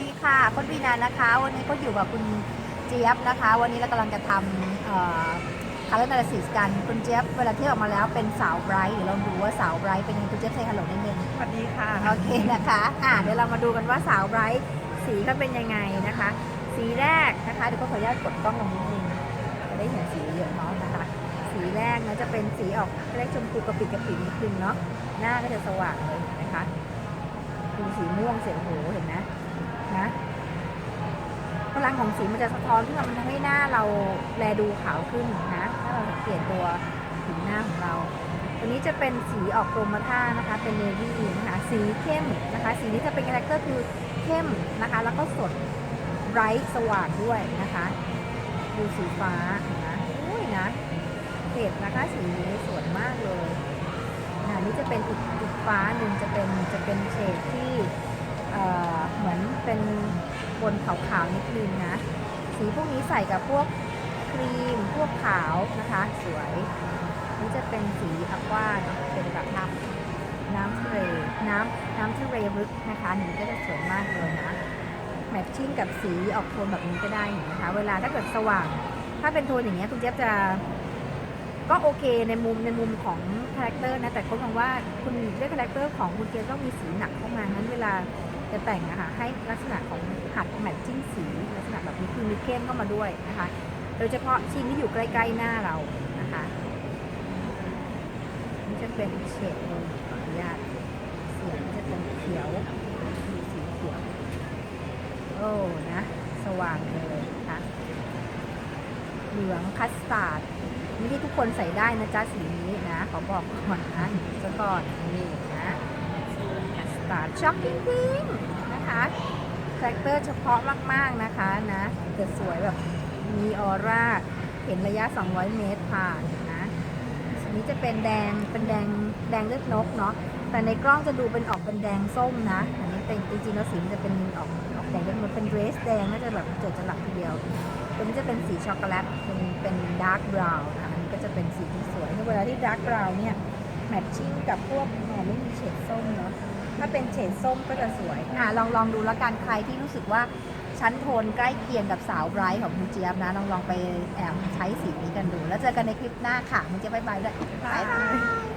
ดีค่ะคนวีนานะคะ วันนี้ก็อยู่กับคุณเจี๊ยบนะคะ วันนี้เรากำลังจะทำคาร์ลนาลิซิสกันคุณเจี๊ยบเวลาที่ออกมาแล้วเป็นสาวไบรท์เดี๋ยวเราดูว่าสาวไบรท์เป็นยังไงคุณเจี๊ยบใช้ฮัลโหลนิดนึงสวัสดีค่ะโอเคนะคะอ่าเดี๋ยวเรามาดูกันว่าสาวไบรท์สีเขาเป็นยังไงนะคะ สีแรกนะคะเดี๋ยวก็ขออนุญาตกดกล้องลงนิดนึงจะได้เห็นสีเยอะเนาะนะคะ สีแรกนะจะเป็นสีออกเรียกชมพูกระปิกระปินิดนึงเนาะหน้าก็จะสว่างเลยนะคะดูสีม่วงเสียโอ้โหเห็นนะ นะพลังของสีมันจะสะท้อนขึ้นมามันทำให้หน้าเราแลดูขาวขึ้นนะ ถ้าเราสังเกตตัวผิวหน้าของเรา ตัวนี้จะเป็นสีออกโรมท่านะคะ เป็นเนวี่นะคะ สีเข้มนะคะ สีนี้จะเป็นคาแรคเตอร์คือเข้มนะคะ แล้วก็สดไบรท์สว่างด้วยนะคะ ดูสีฟ้านะอุ้ยนะเผ็ดนะคะ สีนี้สวยมากเลยนะนี่จะเป็นอีกอีกฟ้าหนึ่งจะเป็นจะเป็นเฉดที่ นขาวๆนิดนึงนะ สีพวกนี้ใส่กับพวกครีมพวกขาวนะคะ สวย นี่จะเป็นสีอควาเนอะเป็นแบบน้ำน้ำทะเลน้ำน้ำทะเลลึกนะคะนึ่ก็จะสวยมากเลยนะแมทชิ่งกับสีออกโทนแบบนี้ก็ได้นไหมคะ เวลาถ้าเกิดสว่าง ถ้าเป็นโทนอย่างเงี้ยคุณเจี๊ยบจะก็โอเคในมุมในมุมของคาแรคเตอร์นะแต่คนมองว่าคุณด้วยคาแรคเตอร์ของคุณเจี๊ยบต้องมีสีหนักเข้ามางั้นเวลา จะแต่งอะคะให้ลักษณะของหัดแมทชิ่งสีลักษณะแบบนี้คือมีเข้มเข้ามาด้วยนะคะ โดยเฉพาะชิ้นที่อยู่ใกล้ ๆ หน้าเรานะคะนี่จะเป็นเฉดหนึ่งขออนุญาตเสียงจะเป็นเขียวมีสีเขียวโอ้นะสว่างเลยนะคะเหลืองคัสตาร์ดไม่ได้ทุกคนใส่ได้นะจ๊ะสีนี้นะขอบอกก่อนนะซะก่อนนี่นะ คัสตาร์ดช็อกกิ้งพิงนะคะคาแรคเตอร์เฉพาะมาก ๆ นะคะนะแต่สวยแบบมีออร่า เห็นระยะ 200 เมตรผ่านนะอันนี้จะเป็นแดงเป็นแดงแดงเลือดนกเนาะแต่ในกล้องจะดูเป็นออกเป็นแดงส้มนะอันนี้เป็นจริงๆแล้วสีมันจะเป็นออกออกแดงเลือดมันเป็นเรสแดงน่าจะแบบเจิดจรัสทีเดียวตัวนี้จะเป็นสีช็อกโกแลตเป็นเป็นดาร์กบราวน์นะคะอันนี้ก็จะเป็นสีที่สวยเวลาที่ดาร์กบราวน์เนี่ยแมทชิ่งกับพวกแหมไม่มีเฉดส้มเนาะ ถ้าเป็นเฉดส้มก็จะสวยอะลองลองดูแล้วกันใครที่รู้สึกว่าชั้นโทนใกล้เคียงกับสาวไบรท์ของคุณเจี๊ยบนะ ลองลองไปแอบใช้สีนี้กันดู แล้วเจอกันในคลิปหน้าค่ะคุณเจี๊ยบบ๊ายบายด้วยบายบาย